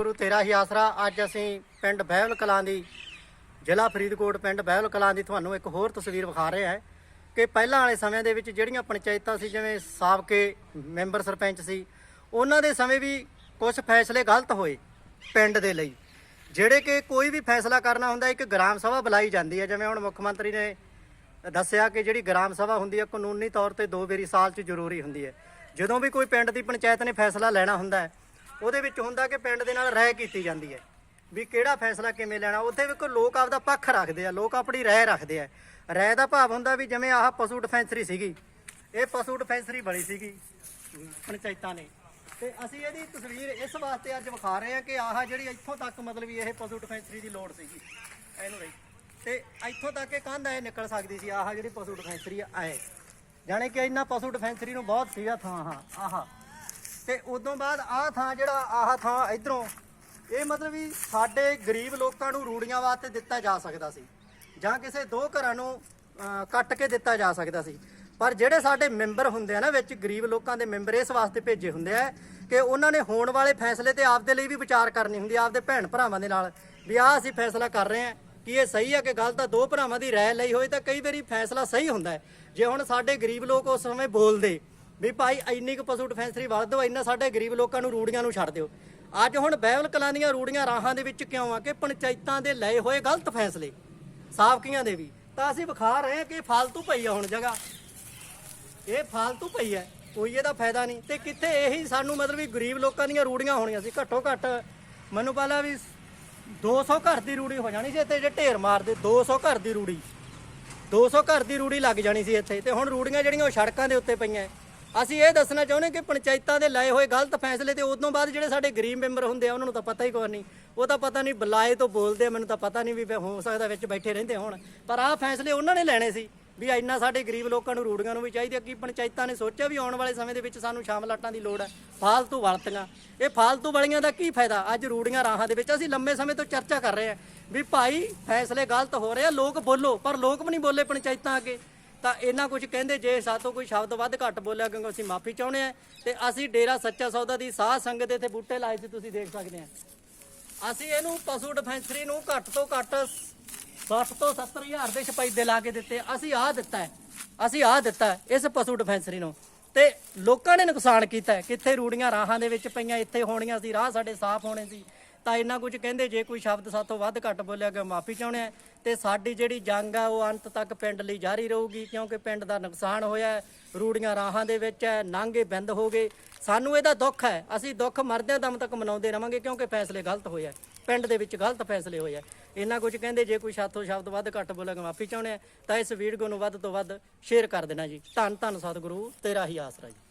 ਗੁਰੂ ਤੇਰਾ ਹੀ ਆਸਰਾ। ਅੱਜ ਅਸੀਂ ਪਿੰਡ ਬਹਿਲ ਕਲਾਂ ਦੀ, ਜ਼ਿਲ੍ਹਾ ਫਰੀਦਕੋਟ ਪਿੰਡ ਬਹਿਲ ਕਲਾਂ ਦੀ ਤੁਹਾਨੂੰ ਇੱਕ ਹੋਰ ਤਸਵੀਰ ਵਿਖਾ ਰਹੇ ਹੈ ਕਿ ਪਹਿਲਾਂ ਵਾਲੇ ਸਮੇਂ ਦੇ ਵਿੱਚ ਜਿਹੜੀਆਂ ਪੰਚਾਇਤਾਂ ਸੀ, ਜਿਵੇਂ ਸਾਬਕੇ ਮੈਂਬਰ ਸਰਪੰਚ ਸੀ, ਉਹਨਾਂ ਦੇ ਸਮੇਂ ਵੀ ਕੁਝ ਫੈਸਲੇ ਗਲਤ ਹੋਏ ਪਿੰਡ ਦੇ ਲਈ। ਜਿਹੜੇ ਕਿ ਕੋਈ ਵੀ ਫੈਸਲਾ ਕਰਨਾ ਹੁੰਦਾ, ਇੱਕ ਗ੍ਰਾਮ ਸਭਾ ਬੁਲਾਈ ਜਾਂਦੀ ਹੈ। ਜਿਵੇਂ ਹੁਣ ਮੁੱਖ ਮੰਤਰੀ ਨੇ ਦੱਸਿਆ ਕਿ ਜਿਹੜੀ ਗ੍ਰਾਮ ਸਭਾ ਹੁੰਦੀ ਹੈ, ਕਾਨੂੰਨੀ ਤੌਰ ਤੇ ਦੋ ਵਾਰੀ ਸਾਲ 'ਚ ਜ਼ਰੂਰੀ ਹੁੰਦੀ ਹੈ। ਜਦੋਂ ਵੀ ਕੋਈ ਪਿੰਡ ਦੀ ਪੰਚਾਇਤ ਨੇ ਫੈਸਲਾ ਲੈਣਾ ਹੁੰਦਾ ਹੈ ਉਹਦੇ ਵਿੱਚ ਹੁੰਦਾ ਕਿ ਪਿੰਡ ਦੇ ਨਾਲ ਰਾਏ ਕੀਤੀ ਜਾਂਦੀ ਹੈ ਵੀ ਕਿਹੜਾ ਫੈਸਲਾ ਕਿਵੇਂ ਲੈਣਾ, ਉੱਥੇ ਵੀ ਕੋਈ ਲੋਕ ਆਪਦਾ ਪੱਖ ਰੱਖਦੇ ਆ, ਲੋਕ ਆਪਣੀ ਰਾਏ ਰੱਖਦੇ ਆ। ਰਾਏ ਦਾ ਭਾਵ ਹੁੰਦਾ ਵੀ ਜਿਵੇਂ ਆਹ ਪਸ਼ੂ ਡਿਫੈਂਸਰੀ ਸੀਗੀ, ਇਹ ਪਸ਼ੂ ਡਿਫੈਂਸਰੀ ਬਣੀ ਸੀਗੀ, ਪੰਚਾਇਤਾਂ ਨੇ। ਤੇ ਅਸੀਂ ਇਹਦੀ ਤਸਵੀਰ ਇਸ ਵਾਸਤੇ ਅੱਜ ਵਿਖਾ ਰਹੇ ਹਾਂ ਕਿ ਆਹ ਜਿਹੜੀ ਇੱਥੋਂ ਤੱਕ ਮਤਲਬ ਵੀ ਇਹ ਪਸ਼ੂ ਡਿਫੈਂਸਰੀ ਦੀ ਲੋੜ ਸੀਗੀ, ਇਹਨੂੰ ਰਹੀ ਤੇ ਇੱਥੋਂ ਤੱਕ ਇਹ ਕੰਧ ਐ ਨਿਕਲ ਸਕਦੀ ਸੀ, ਆਹ ਜਿਹੜੀ ਪਸ਼ੂ ਡਿਫੈਂਸਰੀ ਆਏ। ਜਾਣੇ ਕਿ ਇੰਨਾ ਪਸ਼ੂ ਡਿਫੈਂਸਰੀ ਨੂੰ ਬਹੁਤ ਸੀਗਾ ਥਾਂ, ਹਾਂ, ਆਹ। ਤੇ ਉਦੋਂ ਬਾਅਦ ਆਹ ਥਾਂ ਜਿਹੜਾ ਆਹ ਥਾਂ ਇਧਰੋਂ, ਇਹ ਮਤਲਬ ਵੀ ਸਾਡੇ ਗਰੀਬ ਲੋਕਾਂ ਨੂੰ ਰੂੜੀਆਂ ਵਾਸਤੇ ਦਿੱਤਾ ਜਾ ਸਕਦਾ ਸੀ, ਜਾਂ ਕਿਸੇ ਦੋ ਘਰਾਂ ਨੂੰ ਕੱਟ ਕੇ ਦਿੱਤਾ ਜਾ ਸਕਦਾ ਸੀ। ਪਰ ਜਿਹੜੇ ਸਾਡੇ ਮੈਂਬਰ ਹੁੰਦੇ ਆ ਨਾ, ਵਿੱਚ ਗਰੀਬ ਲੋਕਾਂ ਦੇ ਮੈਂਬਰ ਇਸ ਵਾਸਤੇ ਭੇਜੇ ਹੁੰਦੇ ਆ ਕਿ ਉਹਨਾਂ ਨੇ ਹੋਣ ਵਾਲੇ ਫੈਸਲੇ ਤੇ ਆਪਦੇ ਲਈ ਵੀ ਵਿਚਾਰ ਕਰਨੀ ਹੁੰਦੀ ਆ, ਆਪਦੇ ਭੈਣ ਭਰਾਵਾਂ ਦੇ ਨਾਲ, ਵੀ ਆਹ ਅਸੀਂ ਫੈਸਲਾ ਕਰ ਰਹੇ ਆ ਕਿ ਇਹ ਸਹੀ ਆ ਕਿ ਗਲਤ ਆ, ਦੋ ਭਰਾਵਾਂ ਦੀ ਰਾਏ ਲਈ ਹੋਏ ਤਾਂ ਕਈ ਵਾਰੀ ਫੈਸਲਾ ਸਹੀ ਹੁੰਦਾ ਜੇ ਹੁਣ ਸਾਡੇ ਗਰੀਬ ਲੋਕ ਉਸ ਸਮੇਂ ਬੋਲਦੇ ਵੀ ਭਾਈ ਇੰਨੀ ਕੁ ਪਸ਼ੂ ਡਿਫੈਂਸਰੀ ਵਧ ਦਿਓ, ਇੰਨਾ ਸਾਡੇ ਗਰੀਬ ਲੋਕਾਂ ਨੂੰ ਰੂੜੀਆਂ ਨੂੰ ਛੱਡ ਦਿਓ। ਅੱਜ ਹੁਣ ਬਹਿਵਲ ਕਲਾਂ ਦੀਆਂ ਰੂੜੀਆਂ ਰਾਹਾਂ ਦੇ ਵਿੱਚ ਕਿਉਂ ਆ ਕਿ ਪੰਚਾਇਤਾਂ ਦੇ ਲਏ ਹੋਏ ਗਲਤ ਫੈਸਲੇ, ਸਾਬਕੀਆਂ ਦੇ ਵੀ। ਤਾਂ ਅਸੀਂ ਵਿਖਾ ਰਹੇ ਹਾਂ ਕਿ ਇਹ ਫਾਲਤੂ ਪਈ ਆ ਹੁਣ ਜਗ੍ਹਾ। ਇਹ ਫਾਲਤੂ ਪਈ ਹੈ ਕੋਈ ਇਹਦਾ ਫਾਇਦਾ ਨਹੀਂ। ਤੇ ਕਿੱਥੇ ਇਹੀ ਸਾਨੂੰ ਮਤਲਬ ਵੀ ਗਰੀਬ ਲੋਕਾਂ ਦੀਆਂ ਰੂੜੀਆਂ ਹੋਣੀਆਂ ਸੀ, ਘੱਟੋ ਘੱਟ ਮੈਨੂੰ ਪਹਿਲਾਂ ਵੀ 200 ਘਰ ਦੀ ਰੂੜੀ ਹੋ ਜਾਣੀ ਸੀ ਇੱਥੇ, ਜੇ ਢੇਰ ਮਾਰਦੇ 200 ਘਰ ਦੀ ਰੂੜੀ। 200 ਘਰ ਦੀ ਰੂੜੀ ਲੱਗ ਜਾਣੀ ਸੀ ਇੱਥੇ। ਤੇ ਹੁਣ ਰੂੜੀਆਂ ਜਿਹੜੀਆਂ ਉਹ ਸੜਕਾਂ ਦੇ ਉੱਤੇ ਪਈਆਂ। ਅਸੀਂ ਇਹ ਦੱਸਣਾ ਚਾਹੁੰਦੇ ਕਿ ਪੰਚਾਇਤਾਂ ਦੇ ਲਏ ਹੋਏ ਗਲਤ ਫੈਸਲੇ ਤੇ ਉਦੋਂ ਬਾਅਦ ਜਿਹੜੇ ਸਾਡੇ ਗਰੀਬ ਮੈਂਬਰ ਹੁੰਦੇ ਆ, ਉਹਨਾਂ ਨੂੰ ਤਾਂ ਪਤਾ ਹੀ ਕੋਈ ਨਹੀਂ। ਉਹ ਤਾਂ ਪਤਾ ਨਹੀਂ ਬੁਲਾਏ ਤੋਂ ਬੋਲਦੇ ਆ, ਮੈਨੂੰ ਤਾਂ ਪਤਾ ਨਹੀਂ ਵੀ ਹੋ ਸਕਦਾ ਵਿੱਚ ਬੈਠੇ ਰਹਿੰਦੇ ਹੋਣ। ਪਰ ਆਹ ਫੈਸਲੇ ਉਹਨਾਂ ਨੇ ਲੈਣੇ ਸੀ ਵੀ ਇੰਨਾ ਸਾਡੇ ਗਰੀਬ ਲੋਕਾਂ ਨੂੰ, ਰੂੜੀਆਂ ਨੂੰ ਵੀ ਚਾਹੀਦੀ ਹੈ ਕਿ ਪੰਚਾਇਤਾਂ ਨੇ ਸੋਚਿਆ ਵੀ ਆਉਣ ਵਾਲੇ ਸਮੇਂ ਦੇ ਵਿੱਚ ਸਾਨੂੰ ਸ਼ਾਮ ਲਾਟਾਂ ਦੀ ਲੋੜ ਹੈ, ਫਾਲਤੂ ਵਲਤੀਆਂ ਇਹ ਫਾਲਤੂ ਵਾਲੀਆਂ ਦਾ ਕੀ ਫਾਇਦਾ? ਅੱਜ ਰੂੜੀਆਂ ਰਾਹਾਂ ਦੇ ਵਿੱਚ ਅਸੀਂ ਲੰਮੇ ਸਮੇਂ ਤੋਂ ਚਰਚਾ ਕਰ ਰਹੇ ਹਾਂ ਵੀ ਭਾਈ ਫੈਸਲੇ ਗਲਤ ਹੋ ਰਹੇ ਆ, ਲੋਕ ਬੋਲੋ, ਪਰ ਲੋਕ ਵੀ ਨਹੀਂ ਬੋਲੇ ਪੰਚਾਇਤਾਂ ਅੱਗੇ। ਤਾਂ ਇਹਨਾਂ ਕੁਝ ਕਹਿੰਦੇ ਜੇ ਸਾਤੋਂ ਕੋਈ ਸ਼ਬਦ ਵੱਧ ਘੱਟ ਬੋਲਿਆ ਕਿਉਂਕਿ ਅਸੀਂ ਮਾਫੀ ਚਾਹੁੰਦੇ ਆ ਤੇ ਅਸੀਂ ਡੇਰਾ ਸੱਚਾ ਸੌਦਾ ਦੀ ਸਾਹ ਸੰਗਤ ਦੇ ਇੱਥੇ ਬੂਟੇ ਲਾਏ ਸੀ, ਤੁਸੀਂ ਦੇਖ ਸਕਦੇ ਆ ਅਸੀਂ ਇਹਨੂੰ ਪਸ਼ੂ ਡਿਫੈਂਸਰੀ ਨੂੰ ਘੱਟ ਤੋਂ ਘੱਟ 60 ਤੋਂ 70 ਹਜ਼ਾਰ ਦੇ ਛਪਾਈਦੇ ਲਾ ਕੇ ਦਿੱਤੇ। ਅਸੀਂ ਆਹ ਦਿੱਤਾ ਹੈ, ਅਸੀਂ ਆਹ ਦਿੱਤਾ ਇਸ ਪਸ਼ੂ ਡਿਫੈਂਸਰੀ ਨੂੰ। ਤੇ ਲੋਕਾਂ ਨੇ ਨੁਕਸਾਨ ਕੀਤਾ ਕਿੱਥੇ ਰੂੜੀਆਂ ਰਾਹਾਂ ਦੇ ਵਿੱਚ ਪਈਆਂ, ਇੱਥੇ ਹੋਣੀਆਂ ਸੀ, ਰਾਹ ਸਾਡੇ ਸਾਫ਼ ਹੋਣੇ ਸੀ। ਤਾਂ ਇੰਨਾ ਕੁਝ ਕਹਿੰਦੇ ਜੇ ਕੋਈ ਸ਼ਬਦ ਸਾਤੋਂ ਵੱਧ ਘੱਟ ਬੋਲਿਆ ਗਿਆ ਮਾਫੀ ਚਾਹੁੰਦੇ ਆ। ਤੇ ਸਾਡੀ ਜਿਹੜੀ ਜੰਗ ਆ ਉਹ ਅੰਤ ਤੱਕ ਪਿੰਡ ਲਈ ਜਾਰੀ ਰਹੂਗੀ ਕਿਉਂਕਿ ਪਿੰਡ ਦਾ ਨੁਕਸਾਨ ਹੋਇਆ ਹੈ, ਰੂੜੀਆਂ ਰਾਹਾਂ ਦੇ ਵਿੱਚ ਹੈ ਨਾਂਗੇ ਬੰਦ ਹੋ ਗਏ। ਸਾਨੂੰ ਇਹਦਾ ਦੁੱਖ ਹੈ ਅਸੀਂ ਦੁੱਖ ਮਰਦਿਆਂ ਦਮ ਤੱਕ ਮਨਾਉਂਦੇ ਰਵਾਂਗੇ ਕਿਉਂਕਿ ਫੈਸਲੇ ਗਲਤ ਹੋਏ ਆ। ਪਿੰਡ ਦੇ ਵਿੱਚ ਗਲਤ ਫੈਸਲੇ ਹੋਏ ਆ। ਇੰਨਾ ਕੁਝ ਕਹਿੰਦੇ ਜੇ ਕੋਈ ਸਾਥੋਂ ਸ਼ਬਦ ਵੱਧ ਘੱਟ ਬੋਲਿਆ ਮਾਫੀ ਚਾਹੁੰਦੇ ਆ। ਤਾਂ ਇਸ ਵੀਡੀਓ ਨੂੰ ਵੱਧ ਤੋਂ ਵੱਧ ਸ਼ੇਅਰ ਕਰ ਦੇਣਾ ਜੀ। ਧੰਨ ਧੰਨ ਸਤਿਗੁਰੂ ਤੇਰਾ ਹੀ ਆਸਰਾ ਜੀ।